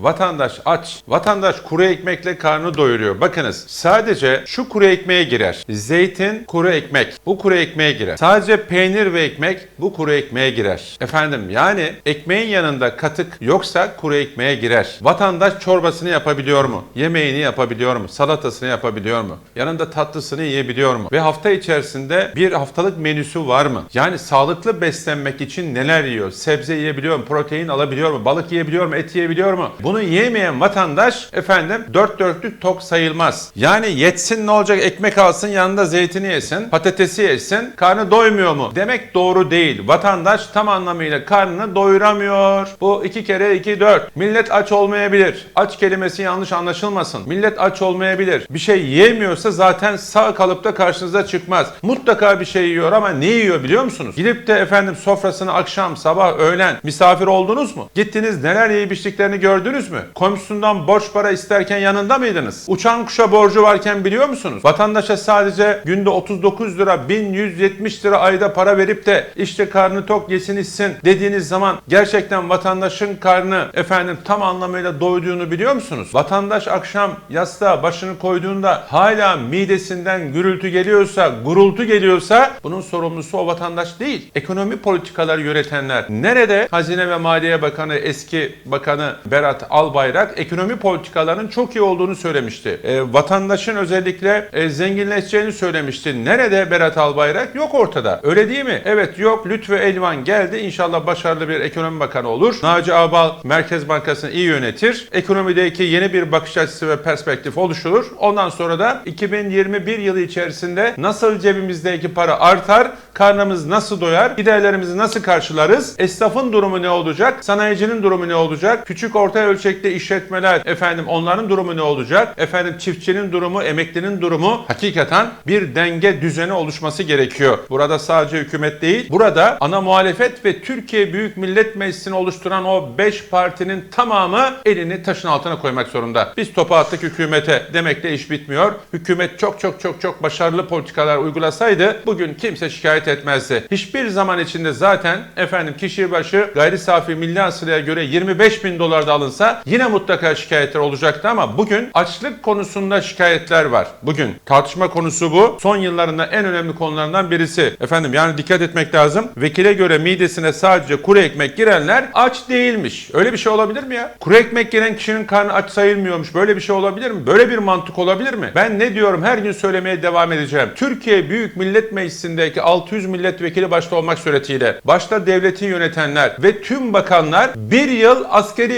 Vatandaş aç. Vatandaş kuru ekmekle karnı doyuruyor. Bakınız sadece şu kuru ekmeğe girer. Zeytin, kuru ekmek. Bu kuru ekmeğe girer. Sadece peynir ve ekmek bu kuru ekmeğe girer. Efendim yani ekmeğin yanında katık yoksa kuru ekmeğe girer. Vatandaş çorbasını yapabiliyor mu? Yemeğini yapabiliyor mu? Salatasını yapabiliyor mu? Yanında tatlısını yiyebiliyor mu? Ve hafta içerisinde bir haftalık menüsü var mı? Yani sağlıklı beslenmek için neler yiyor? Sebze yiyebiliyor mu? Protein alabiliyor mu? Balık yiyebiliyor mu? Et yiyebiliyor mu? Bunu yiyemeyen vatandaş efendim dört dörtlük tok sayılmaz. Yani yetsin ne olacak? Ekmek alsın yanında zeytini yesin, patatesi yesin. Karnı doymuyor mu? Demek doğru değil. Vatandaş tam anlamıyla karnını doyuramıyor. Bu iki kere iki dört. Millet aç olmayabilir. Aç kelimesi yanlış anlaşılmasın. Millet aç olmayabilir. Bir şey yiyemiyorsa zaten sağ kalıp da karşınıza çıkmaz. Mutlaka bir şey yiyor ama ne yiyor biliyor musunuz? Gidip de efendim sofrasını akşam, sabah, öğlen misafir oldunuz mu? Gittiniz neler yiyip içtiklerini gördünüz mü? Komşusundan borç para isterken yanında mıydınız? Uçan kuşa borcu varken biliyor musunuz? Vatandaşa sadece günde 39 lira 1170 lira ayda para verip de işte karnı tok yesin içsin dediğiniz zaman gerçekten vatandaşın karnı efendim tam anlamıyla doyduğunu biliyor musunuz? Vatandaş akşam yastığa başını koyduğunda hala midesinden gürültü geliyorsa, gurultu geliyorsa bunun sorumlusu o vatandaş değil. Ekonomi politikaları yönetenler. Nerede Hazine ve Maliye Bakanı eski bakanı Berat Albayrak ekonomi politikalarının çok iyi olduğunu söylemişti. E, vatandaşın özellikle e, zenginleşeceğini söylemişti. Nerede Berat Albayrak? Yok ortada. Öyle değil mi? Evet yok. Lütfü Elvan geldi. İnşallah başarılı bir ekonomi bakanı olur. Naci Ağbal Merkez Bankası'nı iyi yönetir. Ekonomideki yeni bir bakış açısı ve perspektif oluşturur. Ondan sonra da 2021 yılı içerisinde nasıl cebimizdeki para artar, karnımız nasıl doyar, giderlerimizi nasıl karşılarız, esnafın durumu ne olacak, sanayicinin durumu ne olacak, küçük orta ölçekli işletmeler, efendim onların durumu ne olacak, efendim çiftçinin durumu, emeklinin durumu hakikaten bir denge düzeni oluşması gerekiyor. Burada sadece hükümet değil, burada ana muhalefet ve Türkiye Büyük Millet Meclisi'ni oluşturan o 5 partinin tamamı elini taşın altına koymak zorunda. Biz topu attık hükümete demekle iş bitmiyor. Hükümet çok çok çok çok başarılı politikalar uygulasaydı bugün kimse şikayet etmezdi. Hiçbir zaman içinde zaten efendim kişi başı gayri safi milli hasılaya göre 25 bin dolar da alınsa yine mutlaka şikayetler olacaktı ama bugün açlık konusunda şikayetler var. Bugün tartışma konusu bu. Son yıllarında en önemli konularından birisi. Efendim yani dikkat etmek lazım. Vekile göre midesine sadece kuru ekmek girenler aç değilmiş. Öyle bir şey olabilir mi ya? Kuru ekmek giren kişinin karnı aç sayılmıyormuş. Böyle bir şey olabilir mi? Böyle bir mantık olabilir mi? Ben ne diyorum her gün söylemeye devam edeceğim. Türkiye Büyük Millet Meclisi'ndeki 600 milletvekili başta olmak suretiyle başta devleti yönetenler ve tüm bakanlar bir yıl askeri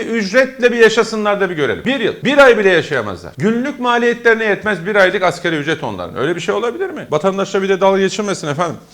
ücretle bir yaşasınlar da bir görelim. Bir yıl. Bir ay bile yaşayamazlar. Günlük maliyetlerine yetmez bir aylık askeri ücret onların. Öyle bir şey olabilir mi? Vatandaşla bir de dalga geçirmesin efendim.